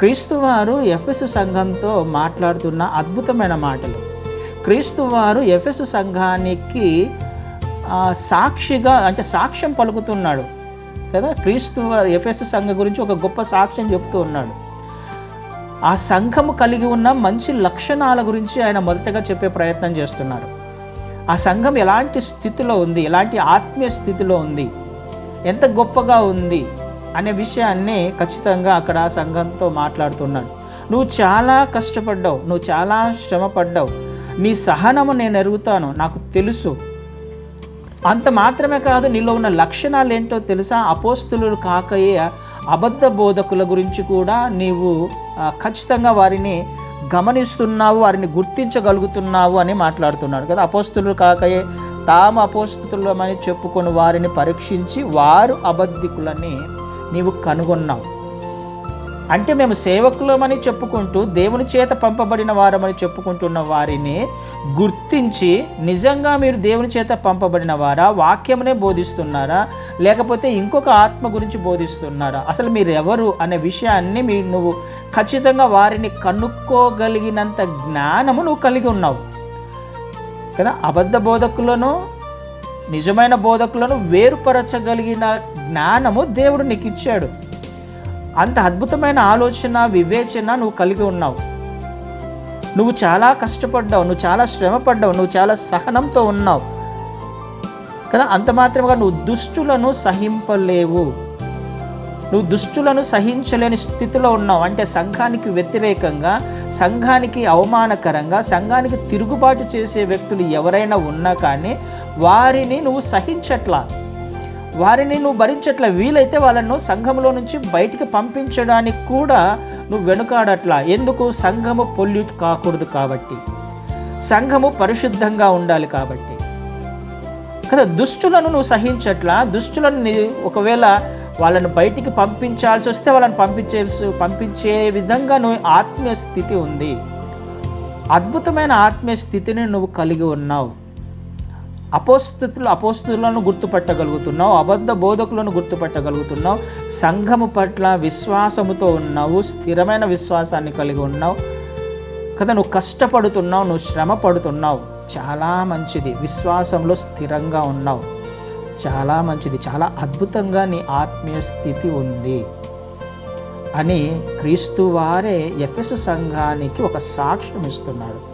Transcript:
క్రీస్తు వారు ఎఫెసు సంఘంతో మాట్లాడుతున్న అద్భుతమైన మాటలు. క్రీస్తు వారు ఎఫెసు సంఘానికి సాక్షిగా అంటే సాక్ష్యం పలుకుతున్నాడు కదా? క్రీస్తు ఎఫ్ఎస్ సంఘం గురించి ఒక గొప్ప సాక్ష్యం చెప్తూ ఉన్నాడు. ఆ సంఘము కలిగి ఉన్న మంచి లక్షణాల గురించి ఆయన మొదటగా చెప్పే ప్రయత్నం చేస్తున్నారు. ఆ సంఘం ఎలాంటి స్థితిలో ఉంది? ఎలాంటి ఆత్మీయ స్థితిలో ఉంది? ఎంత గొప్పగా ఉంది? అనే విషయాన్ని ఖచ్చితంగా అక్కడ ఆ సంఘంతో మాట్లాడుతున్నాడు. నువ్వు చాలా కష్టపడ్డావు నువ్వు చాలా శ్రమ పడ్డావు నీ సహనము నేను ఎరుగుతాను నాకు తెలుసు. అంత మాత్రమే కాదు నీలో ఉన్న లక్షణాలు ఏంటో తెలుసా? అపోస్తులు కాకయే అబద్ధ బోధకుల గురించి కూడా నీవు ఖచ్చితంగా వారిని గమనిస్తున్నావు వారిని గుర్తించగలుగుతున్నావు అని మాట్లాడుతున్నాడు కదా. అపోస్తులు కాకయే తాము అపోస్తులమని చెప్పుకొని వారిని పరీక్షించి వారు అబద్ధికులని నీవు కనుగొన్నావు. అంటే మేము సేవకులమని చెప్పుకుంటూ దేవుని చేత పంపబడిన వారమని చెప్పుకుంటున్న వారిని గుర్తించి నిజంగా మీరు దేవుని చేత పంపబడిన వారా? వాక్యమునే బోధిస్తున్నారా? లేకపోతే ఇంకొక ఆత్మ గురించి బోధిస్తున్నారా? అసలు మీరు ఎవరు అనే విషయాన్ని మీరు నువ్వు ఖచ్చితంగా వారిని కనుక్కోగలిగినంత జ్ఞానము నువ్వు కలిగి ఉన్నావు. కదా? అబద్ధ బోధకులను నిజమైన బోధకులను వేరుపరచగలిగిన జ్ఞానము దేవుడు నీకు ఇచ్చాడు అంత అద్భుతమైన ఆలోచన వివేచన నువ్వు కలిగి ఉన్నావు. నువ్వు చాలా కష్టపడ్డావు నువ్వు చాలా శ్రమ పడ్డావు నువ్వు చాలా సహనంతో ఉన్నావు. కదా అంత మాత్రమే నువ్వు దుష్టులను సహింపలేవు. నువ్వు దుష్టులను సహించలేని స్థితిలో ఉన్నావు. అంటే సంఘానికి వ్యతిరేకంగా సంఘానికి అవమానకరంగా సంఘానికి తిరుగుబాటు చేసే వ్యక్తులు ఎవరైనా ఉన్నా కానీ వారిని నువ్వు సహించట్లా. వారిని నువ్వు భరించట్లా. వీలైతే వాళ్ళను సంఘంలో నుంచి బయటికి పంపించడానికి కూడా నువ్వు వెనుకాడట్లా. ఎందుకు? సంఘము పొల్యూట్ కాకూడదు కాబట్టి. సంఘము పరిశుద్ధంగా ఉండాలి కాబట్టి. కదా దుష్టులను నువ్వు సహించట్లా? దుష్టులను ఒకవేళ వాళ్ళను బయటికి పంపించాల్సి వస్తే వాళ్ళని పంపించే పంపించే విధంగా నువ్వు ఆత్మీయ స్థితి ఉంది. అద్భుతమైన ఆత్మీయ స్థితిని నువ్వు కలిగి ఉన్నావు. అపోస్థితులు అపోస్తులను గుర్తుపట్టగలుగుతున్నావు. అబద్ధ బోధకులను గుర్తుపట్టగలుగుతున్నావు. సంఘము పట్ల విశ్వాసముతో ఉన్నావు. స్థిరమైన విశ్వాసాన్ని కలిగి ఉన్నావు. కదా నువ్వు కష్టపడుతున్నావు. నువ్వు శ్రమ పడుతున్నావు చాలా మంచిది. విశ్వాసంలో స్థిరంగా ఉన్నావు. చాలా మంచిది. చాలా అద్భుతంగా నీ ఆత్మీయ స్థితి ఉంది అని క్రీస్తు వారే ఎఫెసు సంఘానికి ఒక సాక్ష్యం ఇస్తున్నాడు.